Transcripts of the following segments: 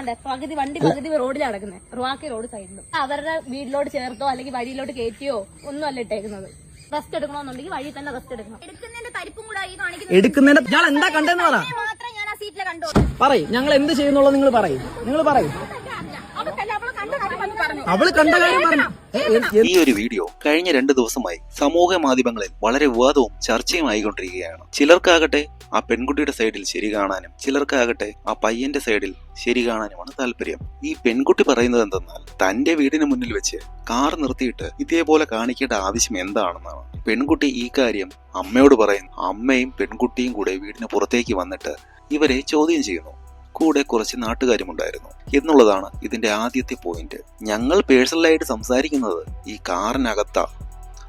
അതെ പകുതി വണ്ടി പകുതി റോഡിൽ അടക്കുന്നത് റുവാക്കി റോഡ് സൈഡിലും. അവരുടെ വീട്ടിലോട്ട് ചേർത്തോ അല്ലെങ്കിൽ വഴിയിലോട്ട് കയറ്റിയോ ഒന്നും അല്ല ഇട്ടേക്കുന്നത്. റെസ്റ്റ് എടുക്കണമെന്നുണ്ടെങ്കിൽ വഴി തന്നെ റെസ്റ്റ് എടുക്കണം. എടുക്കുന്നതിന്റെ തരിപ്പും കൂടെ ഈ കാണിക്കുന്നത് എടുക്കുന്നതിന്റെ ഞാൻ എന്താ കണ്ടെന്ന് പറ. മാത്രം ഞാൻ ആ സീറ്റിലെ കണ്ടു പറയും. ഞങ്ങൾ എന്ത് ചെയ്യുന്നുള്ളത് നിങ്ങൾ പറയും. നിങ്ങൾ പറയും. അവൾ കണ്ട കാര്യം പറഞ്ഞു. ഈ ഒരു വീഡിയോ കഴിഞ്ഞ രണ്ട് ദിവസമായി സമൂഹ മാധ്യമങ്ങളിൽ വളരെ വിവാദവും ചർച്ചയും ആയിക്കൊണ്ടിരിക്കുകയാണ്. ചിലർക്കാകട്ടെ ആ പെൺകുട്ടിയുടെ സൈഡിൽ ശരി കാണാനും ചിലർക്കാകട്ടെ ആ പയ്യന്റെ സൈഡിൽ ശരി കാണാനുമാണ് താല്പര്യം. ഈ പെൺകുട്ടി പറയുന്നത് എന്തെന്നാൽ തന്റെ വീടിന് മുന്നിൽ വെച്ച് കാർ നിർത്തിയിട്ട് ഇതേപോലെ കാണിക്കേണ്ട ആവശ്യം എന്താണെന്നാണ്. പെൺകുട്ടി ഈ കാര്യം അമ്മയോട് പറയുന്നു. അമ്മയും പെൺകുട്ടിയും കൂടെ വീടിന് പുറത്തേക്ക് വന്നിട്ട് ഇവരെ ചോദ്യം ചെയ്യുന്നു. കൂടെ കുറച്ച് നാട്ടുകാരുമുണ്ടായിരുന്നു. എന്നുള്ളതാണ് ഇതിന്റെ ആദ്യത്തെ പോയിന്റ് ഞങ്ങൾ പേഴ്സണലായിട്ട് സംസാരിക്കുന്നത് ഈ കാറിനകത്താ.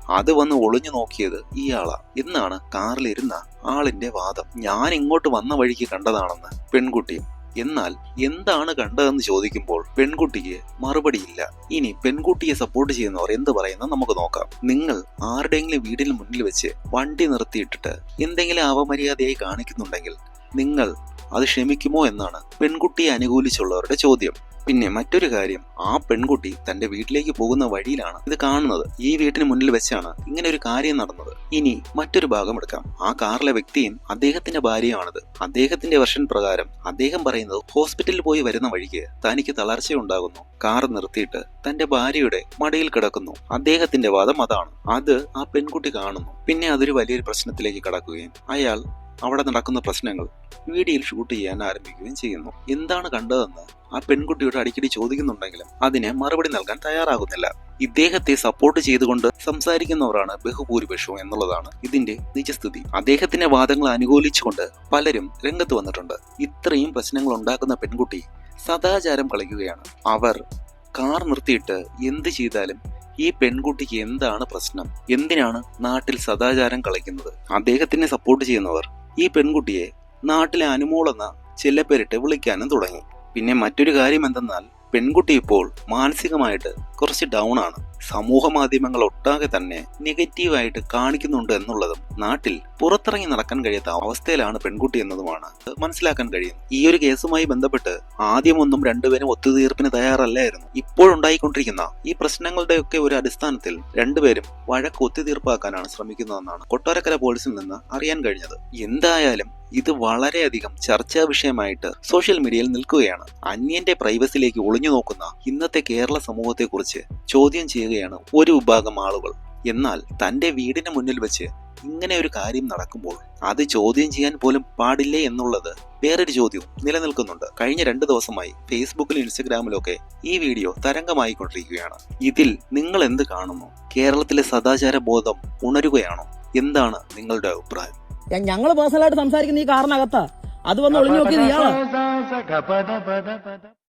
അത് വന്ന് ഒളിഞ്ഞു നോക്കിയത് ഇയാളാ. എന്നാണ് കാറിലിരുന്ന ആളിന്റെ വാദം. ഞാൻ ഇങ്ങോട്ട് വന്ന വഴിക്ക് കണ്ടതാണെന്ന് പെൺകുട്ടിയും. എന്നാൽ എന്താണ് കണ്ടതെന്ന് ചോദിക്കുമ്പോൾ പെൺകുട്ടിക്ക് മറുപടിയില്ല. ഇനി പെൺകുട്ടിയെ സപ്പോർട്ട് ചെയ്യുന്നവർ എന്ത് പറയുന്ന നമുക്ക് നോക്കാം. നിങ്ങൾ ആരുടെയെങ്കിലും വീടിന് മുന്നിൽ വെച്ച് വണ്ടി നിർത്തിയിട്ടിട്ട് എന്തെങ്കിലും അപമര്യാദയായി കാണിക്കുന്നുണ്ടെങ്കിൽ നിങ്ങൾ അത് ക്ഷമിക്കുമോ എന്നാണ് പെൺകുട്ടിയെ അനുകൂലിച്ചുള്ളവരുടെ ചോദ്യം. പിന്നെ മറ്റൊരു കാര്യം ആ പെൺകുട്ടി തന്റെ വീട്ടിലേക്ക് പോകുന്ന വഴിയിലാണ് ഇത് കാണുന്നത്. ഈ വീട്ടിന് മുന്നിൽ വെച്ചാണ് ഇങ്ങനെ ഒരു കാര്യം നടന്നത്. ഇനി മറ്റൊരു ഭാഗം എടുക്കാം. ആ കാറിലെ വ്യക്തിയും അദ്ദേഹത്തിന്റെ ഭാര്യയുമാണിത്. അദ്ദേഹത്തിന്റെ വെർഷൻ പ്രകാരം അദ്ദേഹം പറയുന്നത് ഹോസ്പിറ്റലിൽ പോയി വരുന്ന വഴിക്ക് തനിക്ക് തളർച്ചയുണ്ടാകുന്നു. കാർ നിർത്തിയിട്ട് തന്റെ ഭാര്യയുടെ മടിയിൽ കിടക്കുന്നു. അദ്ദേഹത്തിന്റെ വാദം അതാണ്. അത് ആ പെൺകുട്ടി കാണുന്നു. പിന്നെ അതൊരു വലിയൊരു പ്രശ്നത്തിലേക്ക് കടക്കുകയും അയാൾ അവിടെ നടക്കുന്ന പ്രശ്നങ്ങൾ വീഡിയോയിൽ ഷൂട്ട് ചെയ്യാൻ ആരംഭിക്കുകയും ചെയ്യുന്നു. എന്താണ് കണ്ടതെന്ന് ആ പെൺകുട്ടിയോട് അടിക്കടി ചോദിക്കുന്നുണ്ടെങ്കിലും അതിന് മറുപടി നൽകാൻ തയ്യാറാകുന്നില്ല. ഇദ്ദേഹത്തെ സപ്പോർട്ട് ചെയ്തുകൊണ്ട് സംസാരിക്കുന്നവരാണ് ബഹുഭൂരിപക്ഷവും എന്നുള്ളതാണ് ഇതിന്റെ നിജസ്ഥിതി. അദ്ദേഹത്തിന്റെ വാദങ്ങൾ അനുകൂലിച്ചുകൊണ്ട് പലരും രംഗത്ത് വന്നിട്ടുണ്ട്. ഇത്രയും പ്രശ്നങ്ങൾ ഉണ്ടാക്കുന്ന പെൺകുട്ടി സദാചാരം കളിക്കുകയാണ്. അവർ കാർ നിർത്തിയിട്ട് എന്ത് ചെയ്താലും ഈ പെൺകുട്ടിക്ക് എന്താണ് പ്രശ്നം? എന്തിനാണ് നാട്ടിൽ സദാചാരം കളിക്കുന്നത്? അദ്ദേഹത്തിനെ സപ്പോർട്ട് ചെയ്യുന്നവർ ഈ പെൺകുട്ടിയെ നാട്ടിലെ അനുമോളെന്ന ചെല്ലപ്പേരിട്ട് വിളിക്കാനും തുടങ്ങി. പിന്നെ മറ്റൊരു കാര്യം എന്തെന്നാൽ പെൺകുട്ടി ഇപ്പോൾ മാനസികമായിട്ട് കുറച്ച് ഡൗൺ ആണ്. സമൂഹ മാധ്യമങ്ങൾ ഒട്ടാകെ തന്നെ നെഗറ്റീവായിട്ട് കാണിക്കുന്നുണ്ട് എന്നുള്ളതും നാട്ടിൽ പുറത്തിറങ്ങി നടക്കാൻ കഴിയാത്ത അവസ്ഥയിലാണ് പെൺകുട്ടി എന്നതുമാണ് മനസ്സിലാക്കാൻ കഴിയുന്നത് ഈ ഒരു കേസുമായി ബന്ധപ്പെട്ട് ആദ്യമൊന്നും രണ്ടുപേരും ഒത്തുതീർപ്പിന് തയ്യാറല്ലായിരുന്നു. ഇപ്പോഴുണ്ടായിക്കൊണ്ടിരിക്കുന്ന ഈ പ്രശ്നങ്ങളുടെയൊക്കെ ഒരു അടിസ്ഥാനത്തിൽ രണ്ടുപേരും വഴക്ക് ഒത്തുതീർപ്പാക്കാനാണ് ശ്രമിക്കുന്നതെന്നാണ് കൊട്ടാരക്കര പോലീസിൽ നിന്ന് അറിയാൻ കഴിഞ്ഞത്. എന്തായാലും ഇത് വളരെയധികം ചർച്ചാ വിഷയമായിട്ട് സോഷ്യൽ മീഡിയയിൽ നിൽക്കുകയാണ്. അന്യന്റെ പ്രൈവസിയിലേക്ക് ഒളിഞ്ഞു നോക്കുന്ന ഇന്നത്തെ കേരള സമൂഹത്തെക്കുറിച്ച് ചോദ്യം ചെയ്യുകയാണ് ഒരു വിഭാഗം ആളുകൾ എന്നാൽ തന്റെ വീടിന് മുന്നിൽ വെച്ച് ഇങ്ങനെ ഒരു കാര്യം നടക്കുമ്പോൾ അത് ചോദ്യം ചെയ്യാൻ പോലും പാടില്ലേ എന്നുള്ളത് വേറൊരു ചോദ്യവും നിലനിൽക്കുന്നുണ്ട് കഴിഞ്ഞ രണ്ട് ദിവസമായി ഫേസ്ബുക്കിലും ഇൻസ്റ്റഗ്രാമിലൊക്കെ ഈ വീഡിയോ തരംഗമായിക്കൊണ്ടിരിക്കുകയാണ് ഇതിൽ നിങ്ങൾ എന്ത് കാണുന്നു കേരളത്തിലെ സദാചാര ബോധം ഉണരുകയാണോ എന്താണ് നിങ്ങളുടെ അഭിപ്രായം ഞങ്ങൾ പേഴ്സണലായിട്ട് സംസാരിക്കുന്ന ഈ കാറിനകത്താ അത് വന്ന് ഒളിഞ്ഞു നോക്കിയത്